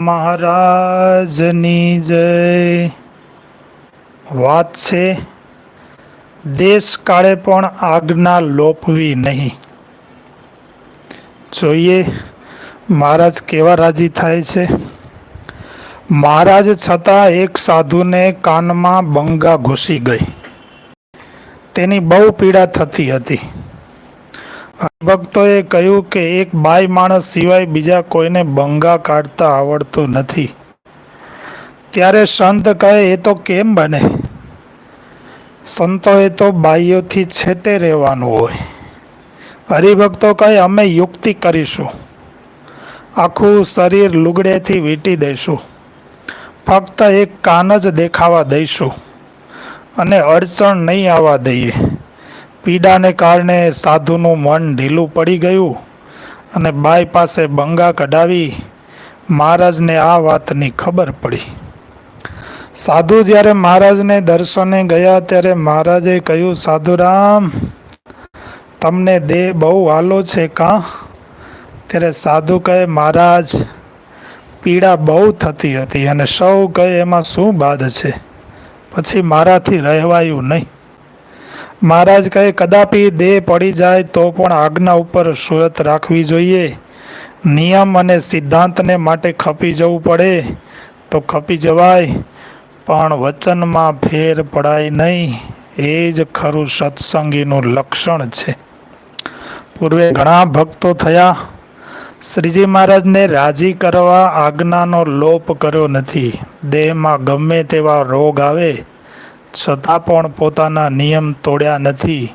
મહારાજની જય. વાત છે દેશ કાળે પણ આજ્ઞા લોપવી નહીં. જોઈએ, મહારાજ કેવા રાજી થાય છે? મહારાજ છતાં એક સાધુને કાનમાં બંગા ઘૂસી ગઈ. તેની બહુ પીડા થતી હતી. ભક્તોએ કહ્યું કે એક બાઈ માણસ સિવાય બીજા કોઈને બંગા કાઢતા આવડતું નથી. ત્યારે સંત કહે, એ તો કેમ બને? સંતોએ તો બાઈઓથી છેટે રહેવાનું હોય. હરિભક્તો કહે, અમે યુક્તિ કરીશું. આખું શરીર લુગડેથી વીંટી દઈશું. ફક્ત એક કાન જ દેખાવા દઈશું અને અડચણ નહીં આવવા દઈએ. પીડાને કારણે સાધુનું મન ઢીલું પડી ગયું અને બાઈ પાસે બંગા કઢાવી મહારાજને આ વાતની ખબર પડી. સાધુ જ્યારે મહારાજને દર્શને ગયા ત્યારે મહારાજે કહ્યું, સાધુરામ, તમને દેહ બહુ હાલો છે કાં? ત્યારે સાધુ કહે, મહારાજ, પીડા બહુ થતી હતી અને સૌ કહે, એમાં શું બાદ છે? પછી મારાથી રહેવાયું નહીં. મહારાજ કહે, કદાપી દેહ પડી જાય તો પણ આજ્ઞા ઉપર સુરત રાખવી જોઈએ. નિયમ અને સિદ્ધાંતને માટે ખપી જવું પડે તો ખપી જવાય, પણ વચનમાં ફેર પડાય નહીં. એ જ ખરું સત્સંગીનું લક્ષણ છે. પૂર્વે ઘણા ભક્તો થયા. શ્રીજી મહારાજને રાજી કરવા આજ્ઞાનો લોપ કર્યો નથી. દેહમાં ગમે તેવા રોગ આવે છતાં પણ પોતાના નિયમ તોડ્યા નથી.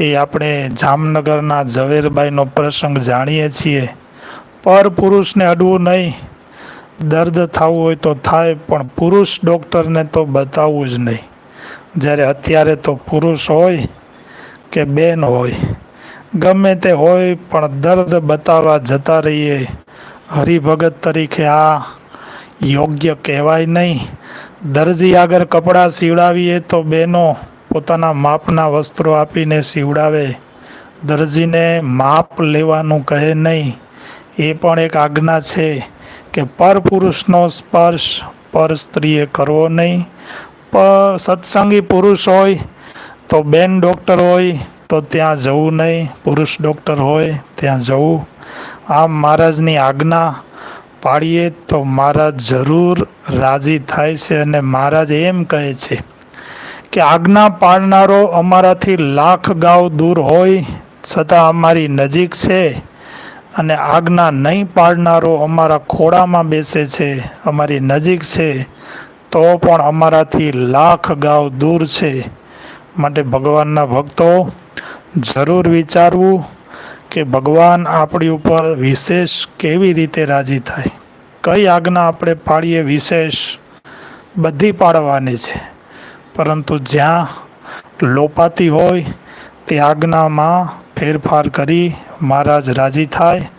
એ આપણે જામનગરના ઝવેરબાઈનો પ્રસંગ જાણીએ છીએ. પર પુરુષને અડવું નહીં. દર્દ થવું હોય તો થાય, પણ પુરુષ ડૉક્ટરને તો બતાવવું જ નહીં. જ્યારે અત્યારે તો પુરુષ હોય કે બેન હોય, ગમે તે હોય, પણ દર્દ બતાવવા જતા રહીએ. હરિભગત તરીકે આ યોગ્ય કહેવાય નહીં. દરજી આગળ કપડાં સીવડાવીએ તો બહેનો પોતાના માપના વસ્ત્રો આપીને સીવડાવે. દરજીને માપ લેવાનું કહે નહીં. એ પણ એક આજ્ઞા છે કે પર પુરુષનો સ્પર્શ પર સ્ત્રીએ કરવો નહીં. સત્સંગી પુરુષ હોય તો બેન ડૉક્ટર હોય તો ત્યાં જવું નહીં. પુરુષ ડૉક્ટર હોય ત્યાં જવું. આમ મહારાજની આજ્ઞા પાડીએ તો મહારાજ જરૂર રાજી થાય છે અને મહારાજ એમ કહે છે કે આજ્ઞા પાડનારો અમારાથી લાખ ગાવ દૂર હોય છતાં અમારી નજીક છે અને આજ્ઞા નહીં પાડનારો અમારા ખોળામાં બેસે છે, અમારી નજીક છે, તો પણ અમારાથી લાખ ગાવ દૂર છે. માટે ભગવાનના ભક્તો જરૂર વિચારવું કે ભગવાન આપણી ઉપર વિશેષ કેવી રીતે રાજી થાય? કઈ આજ્ઞા આપણે પાડીએ વિશેષ? બધી પાડવાની છે. પરંતુ જ્યાં લોપાતી હોય, તે આજ્ઞામાં ફેરફાર કરી મહારાજ રાજી થાય,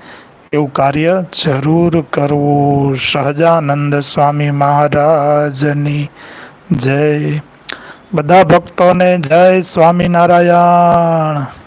એવું કાર્ય જરૂર કરવું. સહજાનંદ સ્વામી મહારાજની જય. બધા ભક્તોને જય સ્વામિનારાયણ.